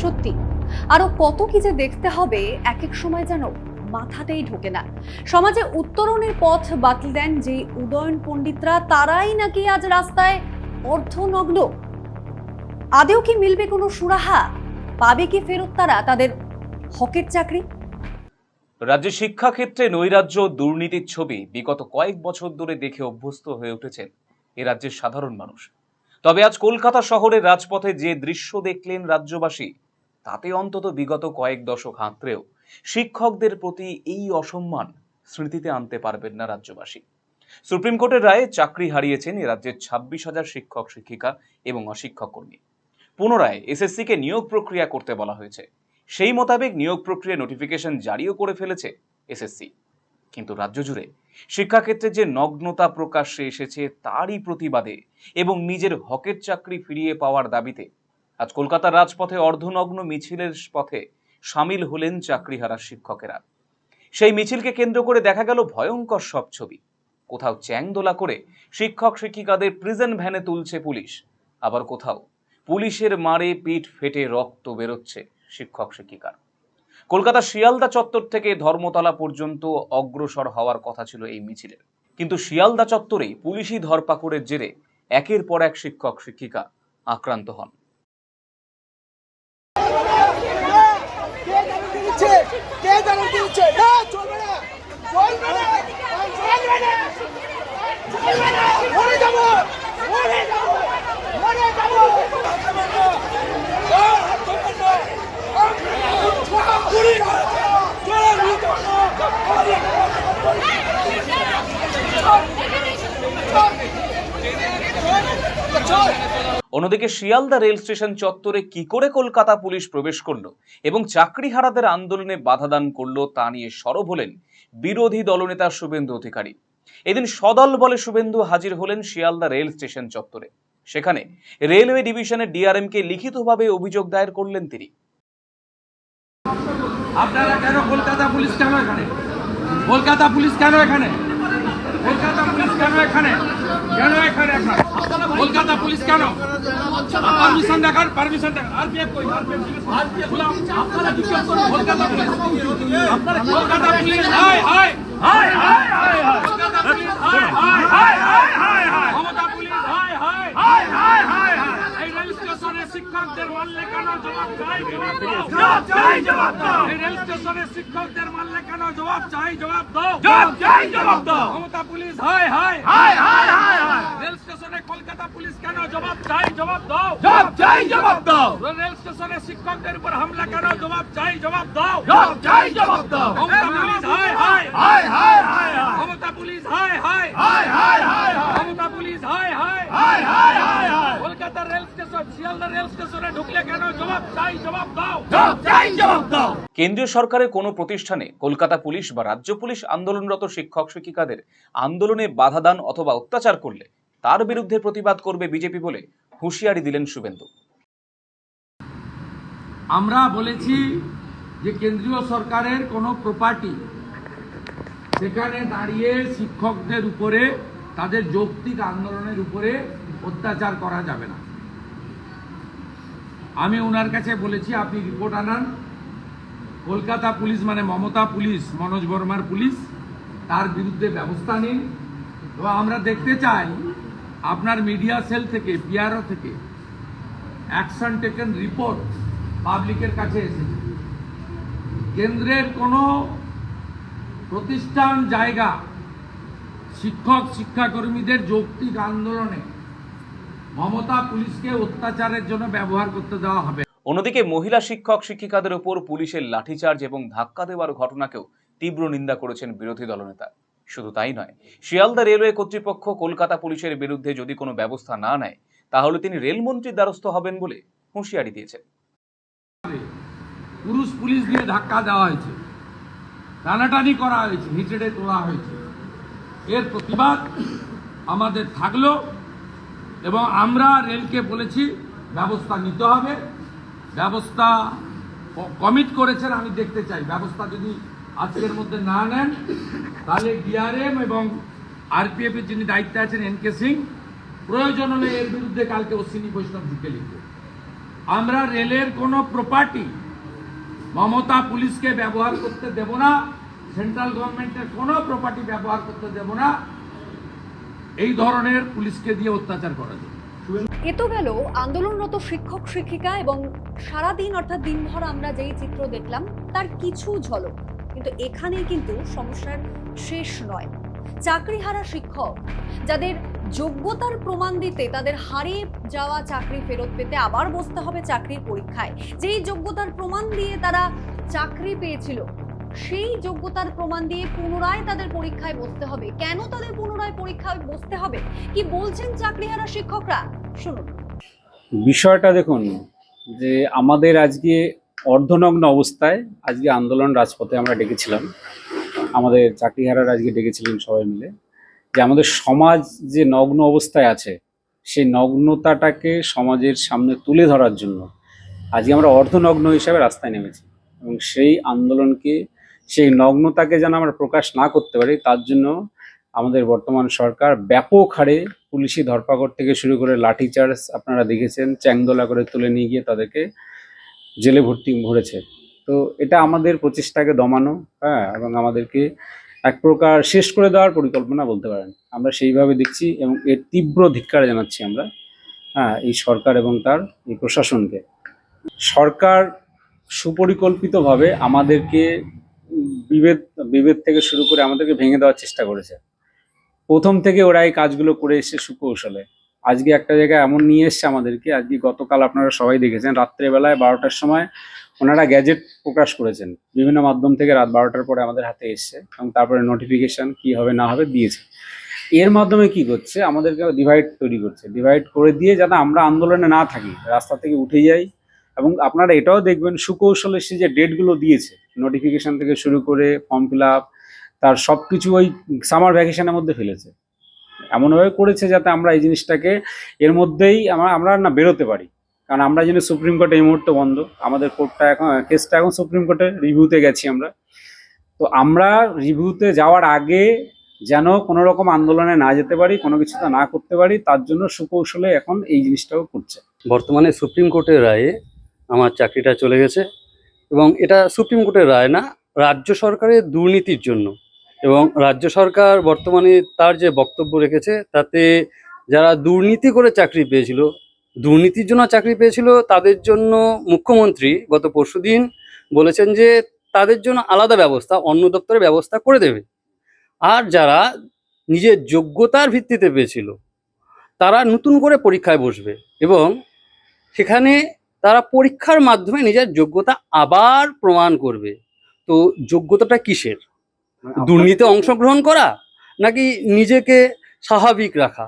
সত্যি, আরও কত কি যে দেখতে হবে এক এক সময় যেন মাথাতেই ঢোকে না। সমাজে উত্তরণের পথ বাতল দেন যে উদয়ন পণ্ডিতরা, তারাই নাকি আজ রাস্তায় অর্ধনগ্ন। আদেও কি মিলবে কোনো সুরাহা? পাবে কি ফেরত তারা তাদের হকের চাকরি? রাজ্যের শিক্ষাক্ষেত্রে নৈরাজ্য দুর্নীতির ছবি বিগত কয়েক বছর ধরে দেখে অভ্যস্ত হয়ে উঠেছেন এ রাজ্যের সাধারণ মানুষ। তবে আজ কলকাতা শহরের রাজপথে যে দৃশ্য দেখলেন রাজ্যবাসী, তাতে অন্তত বিগত কয়েক দশক হাতড়েও শিক্ষকদের প্রতি এই অসম্মান স্মৃতিতে আনতে পারবেন না রাজ্যবাসী। সুপ্রিম কোর্টের রায়ে চাকরি হারিয়েছেন এ রাজ্যের ছাব্বিশ হাজার শিক্ষক, শিক্ষিকা এবং অশিক্ষক কর্মী। পুনরায় এসএসসিকে নিয়োগ প্রক্রিয়া করতে বলা হয়েছে। সেই মোতাবেক নিয়োগ প্রক্রিয়া নোটিফিকেশন জারিও করে ফেলেছে এসএসসি। কিন্তু রাজ্য জুড়ে শিক্ষাক্ষেত্রে যে নগ্নতা প্রকাশ্যে এসেছে তারই প্রতিবাদে এবং নিজের হকের চাকরি ফিরিয়ে পাওয়ার দাবিতে আজ কলকাতার রাজপথে অর্ধনগ্ন মিছিলের পথে সামিল হলেন চাকরিহারা শিক্ষকেরা। সেই মিছিলকে কেন্দ্র করে দেখা গেল ভয়ঙ্কর সব ছবি। কোথাও চ্যাংদোলা করে শিক্ষক শিক্ষিকাদের প্রিজন ভ্যানে তুলছে পুলিশ। আবার কোথাও পুলিশের মারে পিঠ ফেটে রক্ত বেরোচ্ছে শিক্ষক শিক্ষিকার। কলকাতা শিয়ালদা চত্বর থেকে ধর্মতলা পর্যন্ত অগ্রসর হওয়ার কথা ছিল এই মিছিলের কিন্তু শিয়ালদা চত্বরেই পুলিশি ধরপাকড়ের জেরে একের পর এক শিক্ষক, শিক্ষিকা আক্রান্ত হন। কে গ্যারান্টি দিচ্ছে? না, চলবে না। চলবে না চলবে না চলবে না মরে যাব মরে যাব মরে যাব অন্যদিকে শিয়ালদা রেল স্টেশন চত্বরে কি করে কলকাতা পুলিশ প্রবেশ করল এবং চাকরিহারাদের আন্দোলনে বাধাদান করল তা নিয়ে সরব হলেন বিরোধী দলনেতা শুভেন্দু অধিকারী। এদিন সদল বলে শুভেন্দু হাজির হলেন শিয়ালদা রেল স্টেশন চত্বরে। সেখানে রেলওয়ে ডিভিশনের ডিআরএম কে লিখিতভাবে অভিযোগ দায়ের করলেন তিনি। আপনারা কেন কলকাতা পুলিশ কেন এখানে কলকাতা পুলিশ কেন এখানে কলকাতা পুলিশ কেন এখানে কেন এখানে কলকাতা পুলিশ কেন পারমিশন দেখান পারমিশন দেখান কলকাতা পুলিশ কলকাতা পুলিশ হাই হাই হাই হাই হাই এই রেল স্টেশনে শিক্ষকদের মারলে কেন জবাব চাই জবাব দাও রেল স্টেশনে শিক্ষকদের মারলে কেন জবাব চাই জবাব দাও জবাব চাই জবাব দাও মমতা পুলিশ হাই হাই হাই হাই হাই হাই রেল স্টেশনে কলকাতা পুলিশ কেন জবাব চাই জবাব দাও জবাব চাই জবাব দাও রেল স্টেশনে শিক্ষকদের উপর হামলা কেন জবাব চাই জবাব দাও জবাব চাই জবাব দাও মমতা পুলিশ হাই হাই হাই হাই হাই মমতা পুলিশ হাই হাই হাই হাই হাই মমতা পুলিশ হাই হাই হাই হাই হাই high Kolkata rail station Sealdah rail স্টেশনে ঢুকলে কেন? জবাব চাই জবাব দাও। জবাব চাই জবাব দাও। কেন্দ্রীয় সরকারের কোনো প্রতিষ্ঠানে কলকাতা পুলিশ বা রাজ্য পুলিশ আন্দোলনরত শিক্ষক শিক্ষিকাদের আন্দোলনে বাধাদান অথবা অত্যাচার করলে তার বিরুদ্ধে প্রতিবাদ করবে বিজেপি বলে হুঁশিয়ারি দিলেন শুভেন্দু। আমরা বলেছি যে কেন্দ্রীয় সরকারের কোনো প্রপার্টি সেখানে দাঁড়িয়ে শিক্ষকদের উপরে তাদের যৌক্তিক আন্দোলনের উপরে অত্যাচার করা যাবে না। আমি ওনার কাছে বলেছি, আপনি রিপোর্ট আনান। কলকাতা পুলিশ মানে মমতা পুলিশ, মনোজ বর্মার পুলিশ, তার বিরুদ্ধে ব্যবস্থা নিন। তো আমরা দেখতে চাই, আপনার মিডিয়া সেল থেকে পিআরও থেকে অ্যাকশন টেকেন রিপোর্ট পাবলিকের কাছে এসেছে। কেন্দ্রের কোনো প্রতিষ্ঠান, জায়গা, শিক্ষক, শিক্ষাকর্মীদের যৌক্তিক আন্দোলনে মমতা পুলিশকে অত্যাচারের জন্য ব্যবহার করতে দেওয়া হবে। অন্যদিকে মহিলা শিক্ষক শিক্ষিকাদের উপর পুলিশের লাঠিচার্জ এবং ধাক্কা দেওয়ার ঘটনাকেও তীব্র নিন্দা করেছেন বিরোধী দলনেতা। শুধু তাই নয় শিয়ালদা রেলওয়ে কর্তৃপক্ষ কলকাতা পুলিশের বিরুদ্ধে যদি কোনো ব্যবস্থা না নেয় তাহলে তিনি রেলমন্ত্রীর দ্বারস্থ হবেন বলে হুঁশিয়ারি দিয়েছেন। পুরুষ পুলিশ দিয়ে ধাক্কা দেওয়া হয়েছে। টানাটানি করা হয়েছে হিচড়ে তোলা হয়েছে। এর প্রতিবাদ আমাদের থাকল। এবং আমরা রেলকে বলেছি, ব্যবস্থা নিতে হবে। ব্যবস্থা কমিট করেছেন, আমি দেখতে চাই। ব্যবস্থা যদি আজকের মধ্যে না নেন, তাহলে ডিআরএম এবং আরপিএফ এর যিনি দায়িত্বে আছেন এন কে সিং, প্রয়োজন হলে এর বিরুদ্ধে কালকে অশ্বিনী বৈষ্ণব ঢুকে লিখবে। আমরা রেলের কোনো প্রপার্টি মমতা পুলিশকে ব্যবহার করতে দেব না সেন্ট্রাল গভর্নমেন্টের কোনো প্রপার্টি ব্যবহার করতে দেব না। এই ধরনের পুলিশকে দিয়ে অত্যাচার করা যাবে এ তো গেল আন্দোলনরত শিক্ষক, শিক্ষিকা এবং সারাদিন অর্থাৎ দিনভর আমরা যেই চিত্র দেখলাম, তার কিছু ঝলক। কিন্তু এখানেই কিন্তু সমস্যার শেষ নয়। চাকরিহারা শিক্ষক, যাদের যোগ্যতার প্রমাণ দিতে, তাদের হারিয়ে যাওয়া চাকরি ফেরত পেতে আবার বসতে হবে চাকরির পরীক্ষায়। যেই যোগ্যতার প্রমাণ দিয়ে তারা চাকরি পেয়েছিল সেই যোগ্যতার প্রমাণ দিয়ে পুনরায় তাদের পরীক্ষায় বসতে হবে। কেন তাদের পুনরায় পরীক্ষায় বসতে হবে? কি বলছেন চাকরিহারা শিক্ষকরা? শুনুন। বিষয়টা দেখুন, যে আমাদের আজকে অর্ধনগ্ন অবস্থায় আজকে আন্দোলন রাজপথে আমরা ডেকেছিলাম। আমাদের চাকরিহারার আজকে ডেকেছিলেন সবাই মিলে, যে আমাদের সমাজ যে নগ্ন অবস্থায় আছে, সেই নগ্নতাটাকে সমাজের সামনে তুলে ধরার জন্য আজকে আমরা অর্ধনগ্ন হিসাবে রাস্তায় নেমেছি এবং সেই আন্দোলনকে সেই নগ্নতাকে যেন আমরা প্রকাশ না করতে পারি, তার জন্য আমাদের বর্তমান সরকার ব্যাপক হারে পুলিশি ধরপাকড় থেকে শুরু করে লাঠিচার্জ আপনারা দেখেছেন, চ্যাংদোলা করে তুলে নিয়ে গিয়ে তাদেরকে জেলে ভর্তি ভরেছে। তো এটা আমাদের প্রচেষ্টাকে দমানো হ্যাঁ এবং আমাদেরকে এক প্রকার শেষ করে দেওয়ার পরিকল্পনা বলতে পারেন। আমরা সেইভাবে দেখছি এবং এর তীব্র ধিক্কার জানাচ্ছি আমরা হ্যাঁ এই সরকার এবং তার এই প্রশাসনকে। সরকার সুপরিকল্পিতভাবে আমাদেরকে বিভেদ বিভেদ থেকে শুরু করে আমাদেরকে ভেঙে দেওয়ার চেষ্টা করেছে। প্রথম থেকে ওরা এই কাজগুলো করে এসে সুকৌশলে। আজকে একটা জায়গায় এমন নিয়ে এসছে আমাদেরকে, আজকে গতকাল আপনারা সবাই দেখেছেন, রাত্রেবেলায় বারোটার সময় ওনারা গ্যাজেট প্রকাশ করেছেন। বিভিন্ন মাধ্যম থেকে রাত বারোটার পরে আমাদের হাতে এসছে এবং তারপরে নোটিফিকেশন কি হবে, না হবে দিয়েছে। এর মাধ্যমে কি করছে, আমাদেরকে ডিভাইড তৈরি করছে। ডিভাইড করে দিয়ে যাতে আমরা আন্দোলনে না থাকি, রাস্তা থেকে উঠে যাই এবং আপনারা এটাও দেখবেন সুকৌশলে সে যে ডেটগুলো দিয়েছে নোটিফিকেশন থেকে শুরু করে ফর্ম ফিল আপ তার সব কিছু ওই সামার ভ্যাকেশনের মধ্যে ফেলেছে। এমনভাবে করেছে যাতে আমরা এই জিনিসটাকে এর মধ্যেই আমরা না বেরোতে পারি। কারণ আমরা জানি সুপ্রিম কোর্ট এই মুহূর্তে বন্ধ। আমাদের কোর্টটা এখন কেসটা এখন সুপ্রিম কোর্টে রিভিউতে গেছি আমরা। তো আমরা রিভিউতে যাওয়ার আগে যেন কোনো রকম আন্দোলনে না যেতে পারি, কোনো কিছুতে না করতে পারি, তার জন্য সুকৌশলে এখন এই জিনিসটাও করছে। বর্তমানে সুপ্রিম কোর্টের রায়ে আমার চাকরিটা চলে গেছে। এবং এটা সুপ্রিম কোর্টের রায় না, রাজ্য সরকারের দুর্নীতির জন্য। এবং রাজ্য সরকার বর্তমানে তার যে বক্তব্য রেখেছে, তাতে যারা দুর্নীতি করে চাকরি পেয়েছিল, দুর্নীতির জন্য চাকরি পেয়েছিল, তাদের জন্য মুখ্যমন্ত্রী গত পরশুদিন বলেছেন যে তাদের জন্য আলাদা ব্যবস্থা, অন্য দপ্তরের ব্যবস্থা করে দেবে। আর যারা নিজের যোগ্যতার ভিত্তিতে পেয়েছিল, তারা নতুন করে পরীক্ষায় বসবে। এবং সেখানে তারা পরীক্ষার মাধ্যমে নিজের যোগ্যতা আবার প্রমাণ করবে। তো যোগ্যতাটা কিসের? দুর্নীতি অংশগ্রহণ করা নাকি নিজেকে স্বাভাবিক রাখা?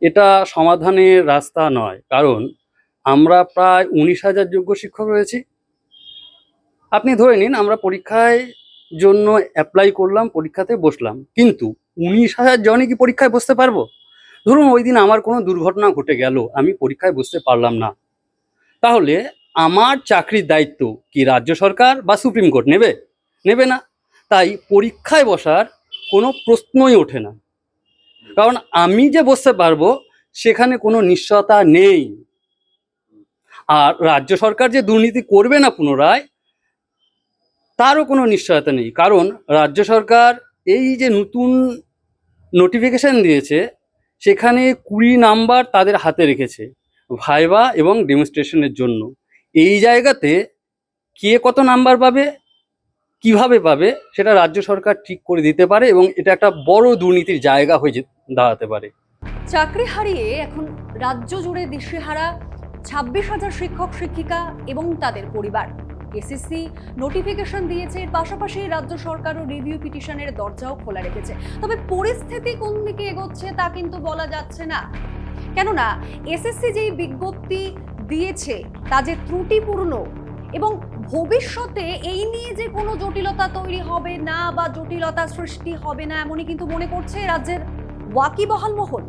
এটা সমাধানের রাস্তা নয় কারণ আমরা প্রায় উনিশ হাজার যোগ্য শিক্ষক রয়েছি। আপনি ধরে নিন আমরা পরীক্ষায় জন্য অ্যাপ্লাই করলাম পরীক্ষাতে বসলাম কিন্তু উনিশ হাজার জনই কি পরীক্ষায় বসতে পারব? ধরুন ওই দিন আমার কোনো দুর্ঘটনা ঘটে গেল আমি পরীক্ষায় বসতে পারলাম না। তাহলে আমার চাকরির দায়িত্ব কি রাজ্য সরকার বা সুপ্রিম কোর্ট নেবে? নেবে না। তাই পরীক্ষায় বসার কোনো প্রশ্নই ওঠে না। কারণ আমি যে বসতে পারব, সেখানে কোনো নিশ্চয়তা নেই। আর রাজ্য সরকার যে দুর্নীতি করবে না পুনরায়, তারও কোনো নিশ্চয়তা নেই। কারণ রাজ্য সরকার এই যে নতুন নোটিফিকেশান দিয়েছে, সেখানে কুড়ি নাম্বার তাদের হাতে রেখেছে। ভাইবা এবং ডেমনস্ট্রেশনের জন্য। এই জায়গাতে কে কত নাম্বার পাবে, কীভাবে পাবে, সেটা রাজ্য সরকার ঠিক করে দিতে পারে এবং এটা একটা বড় দুর্নীতির জায়গা হয়ে দাঁড়াতে পারে। চাকরি হারিয়ে এখন রাজ্য জুড়ে দিশেহারা ছাব্বিশ হাজার শিক্ষক, শিক্ষিকা এবং তাদের পরিবার। এসএসসি নোটিফিকেশন দিয়েছে, এর পাশাপাশি রাজ্য সরকারও রিভিউ পিটিশনের দরজাও খোলা রেখেছে। তবে পরিস্থিতি কোন দিকে এগোচ্ছে তা কিন্তু বলা যাচ্ছে না। কেননা এসএসসি যেই বিজ্ঞপ্তি দিয়েছে, তা যে ত্রুটিপূর্ণ এবং ভবিষ্যতে এই নিয়ে যে কোনো জটিলতা তৈরি হবে না বা জটিলতা সৃষ্টি হবে না, এমনই কিন্তু মনে করছে রাজ্যের ওয়াকিবহাল মহল।